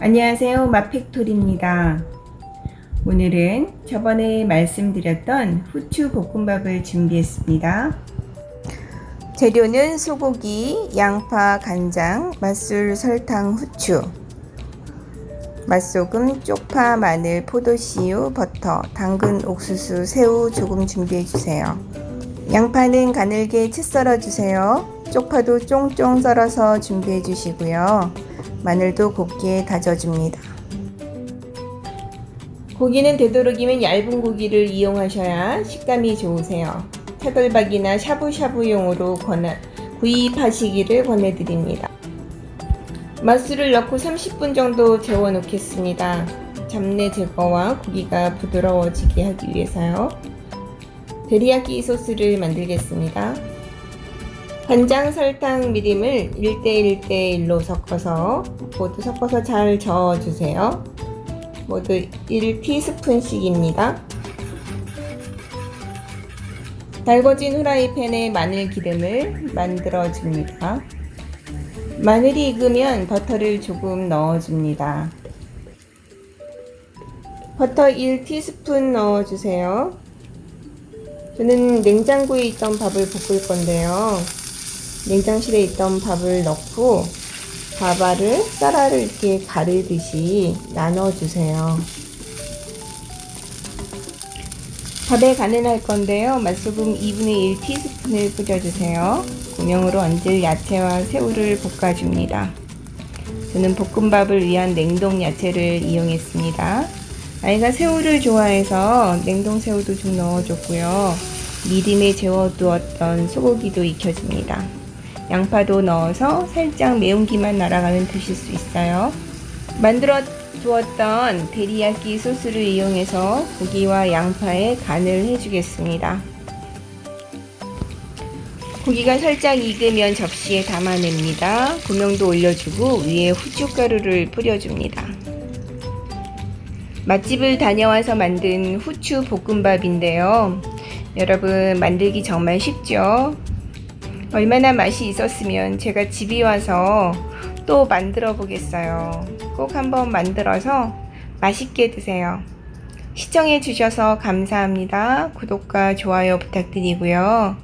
안녕하세요. 마팩토리입니다. 오늘은 저번에 말씀드렸던 후추 볶음밥을 준비했습니다. 재료는 소고기, 양파, 간장, 맛술, 설탕, 후추, 맛소금, 쪽파, 마늘, 포도씨유, 버터, 당근, 옥수수, 새우 조금 준비해 주세요. 양파는 가늘게 채 썰어 주세요. 쪽파도 쫑쫑 썰어서 준비해 주시고요. 마늘도 곱게 다져줍니다. 고기는 되도록이면 얇은 고기를 이용하셔야 식감이 좋으세요. 차돌박이나 샤브샤브용으로 권하, 구입하시기를 권해드립니다. 맛술을 넣고 30분 정도 재워 놓겠습니다. 잡내 제거와 고기가 부드러워지게 하기 위해서요. 데리야끼 소스를 만들겠습니다. 간장, 설탕, 미림을 1대1대1로 섞어서 모두 섞어서 잘 저어주세요. 모두 1티스푼씩입니다. 달궈진 후라이팬에 마늘 기름을 만들어 줍니다. 마늘이 익으면 버터를 조금 넣어 줍니다. 버터 1티스푼 넣어 주세요. 저는 냉장고에 있던 밥을 볶을 건데요. 냉장실에 있던 밥을 넣고 밥알을 쌀알을 이렇게 가르듯이 나눠주세요. 밥에 간을 할 건데요. 맛소금 2분의 1 티스푼을 뿌려주세요. 고명으로 얹을 야채와 새우를 볶아줍니다. 저는 볶음밥을 위한 냉동 야채를 이용했습니다. 아이가 새우를 좋아해서 냉동 새우도 좀 넣어줬고요. 미림에 재워두었던 소고기도 익혀줍니다. 양파도 넣어서 살짝 매운기만 날아가면 드실 수 있어요. 만들어 두었던 데리야끼 소스를 이용해서 고기와 양파에 간을 해주겠습니다. 고기가 살짝 익으면 접시에 담아냅니다. 고명도 올려주고 위에 후춧가루를 뿌려줍니다. 맛집을 다녀와서 만든 후추 볶음밥인데요. 여러분 만들기 정말 쉽죠? 얼마나 맛이 있었으면 제가 집에 와서 또 만들어 보겠어요. 꼭 한번 만들어서 맛있게 드세요. 시청해 주셔서 감사합니다. 구독과 좋아요 부탁드리고요.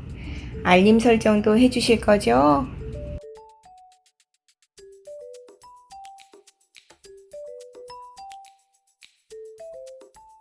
알림 설정도 해 주실 거죠?